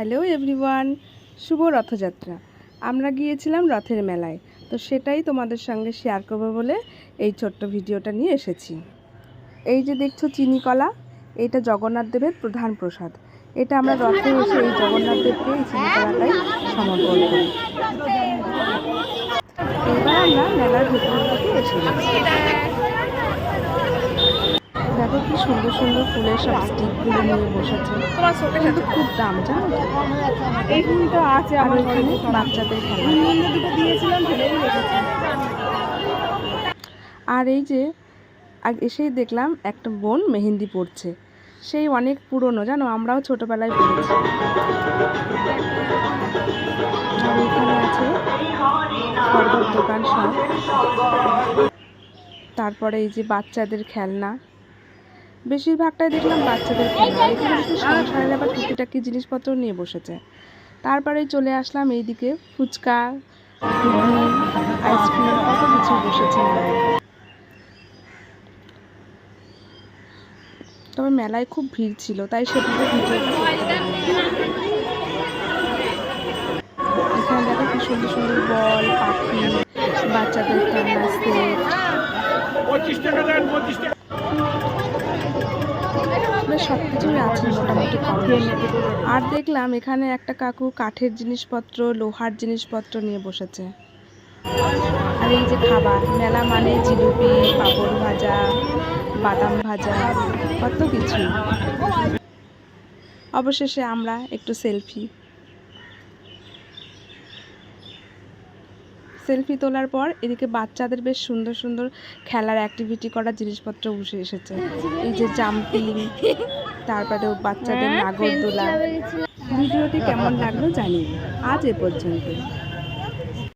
Hello everyone, শুভ রথযাত্রা। আমরা গিয়েছিলাম রথের মেলায়, তো সেটাই তোমাদের সঙ্গে শেয়ার করব বলে এই ছোট্ট ভিডিওটা নিয়ে এসেছি। এই যে দেখছ চিনি কলা, এটা জগন্নাথ দেবের প্রধান প্রসাদ। এটা আমরা রথে এসে এই জগন্নাথ দেবকে এই চিনি কলাটাই সমর্পণ করি। এবার আমরা মেলার ভেতরের দিকে এসে সুন্দর সুন্দর ফুলের সব স্টিকগুলো নিয়ে বসেছে। কিন্তু খুব দাম জানো তো? আছে আর ওইখানে বাচ্চাদের খেলা। দিয়েছিলাম আর এই যে এসেই দেখলাম একটা বোন মেহেন্দি পড়ছে সেই অনেক পুরনো জানো আমরাও ছোটবেলায় পড়েছি আর এখানে আছে দোকান সব। তারপরে এই যে বাচ্চাদের খেলনা। বেশিরভাগটাই দেখলাম বাচ্চাদের খেলনা এখানে একটু সংসারের আবার টুকিটাকি জিনিসপত্র নিয়ে বসেছে। তারপরে চলে আসলাম এইদিকে ফুচকা আইসক্রিম কত কিছু বসেছে তবে মেলায় খুব ভিড় ছিল তাই পারিনি। এখানে দেখো কি সুন্দর সুন্দর বল পাখি বাচ্চাদের খেলনা সেট। বেশ সব কিছুই আছে মোটামুটি আর দেখলাম এখানে একটা কাকু কাঠের জিনিসপত্র, লোহার জিনিসপত্র নিয়ে বসেছে। আর এই যে খাবার, মেলা মানে জিলিপি, পাপড় ভাজা, বাদাম ভাজা, কত কিছু। অবশেষে আমরা একটু সেলফি সেলফি তোলার পর এদিকে বাচ্চাদের বেশ সুন্দর সুন্দর খেলার অ্যাক্টিভিটি করার জিনিসপত্র বসে এসেছে। এই যে জাম্পিং তারপরে বাচ্চাদের নাগরদোলা। ভিডিওটি কেমন লাগল জানি আজ এ পর্যন্ত